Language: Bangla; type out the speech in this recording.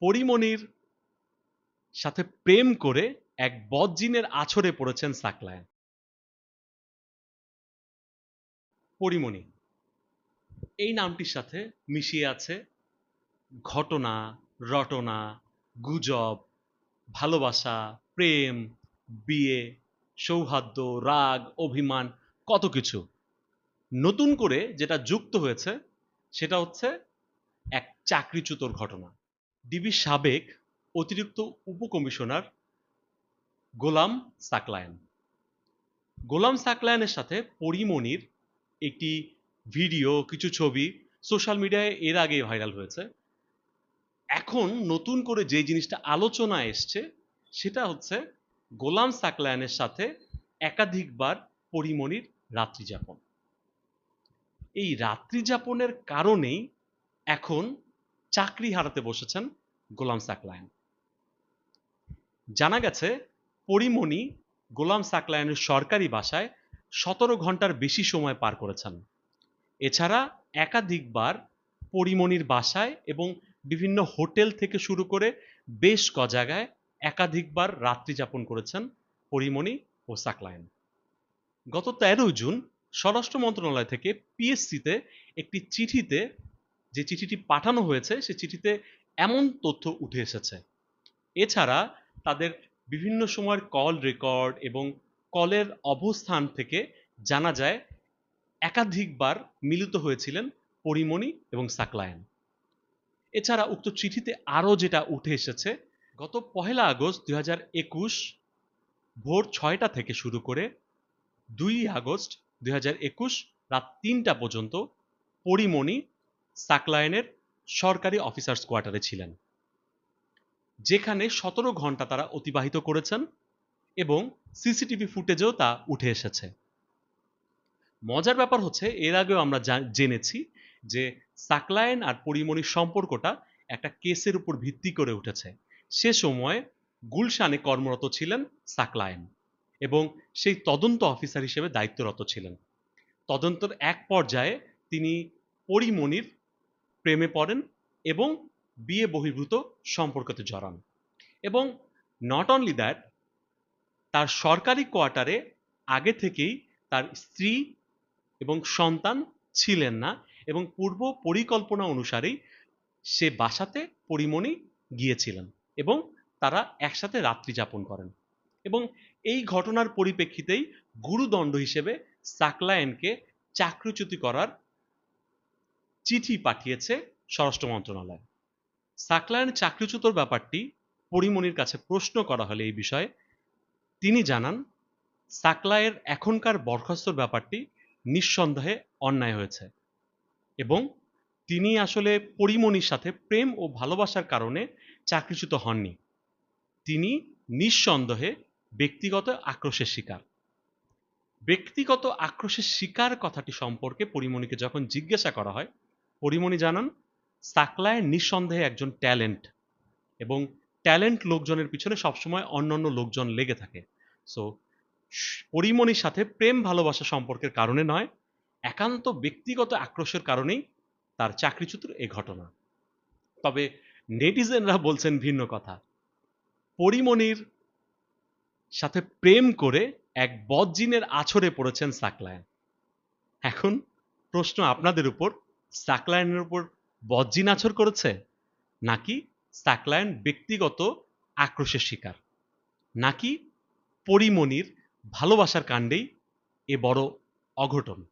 পরিমণির সাথে প্রেম করে এক বদজিনের আছরে পড়েছেন সাকলায়ন। পরিমণি এই নামটির সাথে মিশিয়ে আছে ঘটনা, রটনা, গুজব, ভালোবাসা, প্রেম, বিয়ে, সৌহার্দ্য, রাগ, অভিমান, কত কিছু। নতুন করে যেটা যুক্ত হয়েছে, সেটা হচ্ছে এক চাকরিচ্যুতর ঘটনা। ডিবির সাবেক অতিরিক্ত উপকমিশনার গোলাম সাকলায়ন। গোলাম সাকলায়নের সাথে পরিমণির একটি ভিডিও, কিছু ছবি সোশ্যাল মিডিয়ায় এর আগে ভাইরাল হয়েছে। এখন নতুন করে যে জিনিসটা আলোচনা এসছে, সেটা হচ্ছে গোলাম সাকলায়নের সাথে একাধিকবার পরিমণির রাত্রিযাপন। এই রাত্রিযাপনের কারণেই এখন চাকরি হারাতে বসেছেন গোলাম সাকলায়ন। জানা গেছে, পরিমণি গোলাম সাকলায়নের সরকারি বাসায় সতেরো ঘণ্টার বেশি সময় পার করেছেন। এছাড়া একাধিকবার পরিমণির বাসায় এবং বিভিন্ন হোটেল থেকে শুরু করে বেশ ক জায়গায় একাধিকবার রাত্রি যাপন করেছেন পরিমণি ও সাকলায়ন। গত তেরোই জুন স্বরাষ্ট্র মন্ত্রণালয় থেকে পিএসসিতে একটি চিঠিতে যে চিঠিটি পাঠানো হয়েছে, সে চিঠিতে এমন তথ্য উঠে এসেছে। এছাড়া তাদের বিভিন্ন সময়ের কল রেকর্ড এবং কলের অবস্থান থেকে জানা যায়, একাধিকবার মিলিত হয়েছিলেন পরিমণি এবং সাকলায়ন। এছাড়া উক্ত চিঠিতে আরও যেটা উঠে এসেছে, গত পহেলা আগস্ট দুই হাজার একুশ ভোর ছয়টা থেকে শুরু করে দুই আগস্ট দুই হাজার একুশ রাত তিনটা পর্যন্ত পরিমণি সাকলায়নের সরকারি অফিসার্স কোয়ার্টারে ছিলেন, যেখানে সতেরো ঘণ্টা তারা অতিবাহিত করেছেন এবং সিসিটিভি ফুটেজেও তা উঠে এসেছে। মজার ব্যাপার হচ্ছে, এর আগেও আমরা জেনেছি যে সাকলায়ন আর পরিমণির সম্পর্কটা একটা কেসের উপর ভিত্তি করে উঠেছে। সে সময় গুলশানে কর্মরত ছিলেন সাকলায়ন এবং সেই তদন্ত অফিসার হিসেবে দায়িত্বরত ছিলেন। তদন্তের এক পর্যায়ে তিনি পরিমণির প্রেমে পড়েন এবং বিয়ে বহির্ভূত সম্পর্কতে জড়ান। এবং নট অনলি দ্যাট তার সরকারি কোয়ার্টারে আগে থেকেই তার স্ত্রী এবং সন্তান ছিলেন না এবং পূর্ব পরিকল্পনা অনুসারেই সে বাসাতে পরিমণি গিয়েছিলেন এবং তারা একসাথে রাত্রি যাপন করেন। এবং এই ঘটনার পরিপ্রেক্ষিতেই গুরুদণ্ড হিসেবে সাকলায়েনকে চাকরিচ্যুতি করার চিঠি পাঠিয়েছে স্বরাষ্ট্র মন্ত্রণালয়। সাকলায়ন চাকরিচ্যুতর ব্যাপারটি পরিমণির কাছে প্রশ্ন করা হলে এই বিষয়ে তিনি জানান সাকলায়ের এখনকার বরখাস্তর ব্যাপারটি নিঃসন্দেহে অন্যায় হয়েছে এবং তিনি আসলে পরিমণির সাথে প্রেম ও ভালোবাসার কারণে চাকরিচ্যুত হননি। তিনি নিঃসন্দেহে ব্যক্তিগত আক্রোশের শিকার। ব্যক্তিগত আক্রোশের শিকার কথাটি সম্পর্কে পরিমণিকে যখন জিজ্ঞাসা করা হয় পরিমণি জানান, সাকলায় নিঃসন্দেহে একজন ট্যালেন্ট এবং ট্যালেন্ট লোকজনের পিছনে সবসময় অন্যান্য লোকজন লেগে থাকে। সো পরিমণির সাথে প্রেম ভালোবাসা সম্পর্কের কারণে নয়, একান্ত ব্যক্তিগত আক্রোশের কারণেই তার চাকরিচ্যুতির এ ঘটনা। তবে নেটিজেনরা বলছেন ভিন্ন কথা। পরিমণির সাথে প্রেম করে এক বদজিনের আছরে পড়েছেন সাকলায়ন এখন প্রশ্ন আপনাদের উপর সাকলায়নের উপর বজ্জি আছর করেছে, নাকি সাকলায়ন ব্যক্তিগত আক্রোশের শিকার, নাকি পরিমণির ভালোবাসার কাণ্ডেই এ বড় অঘটন?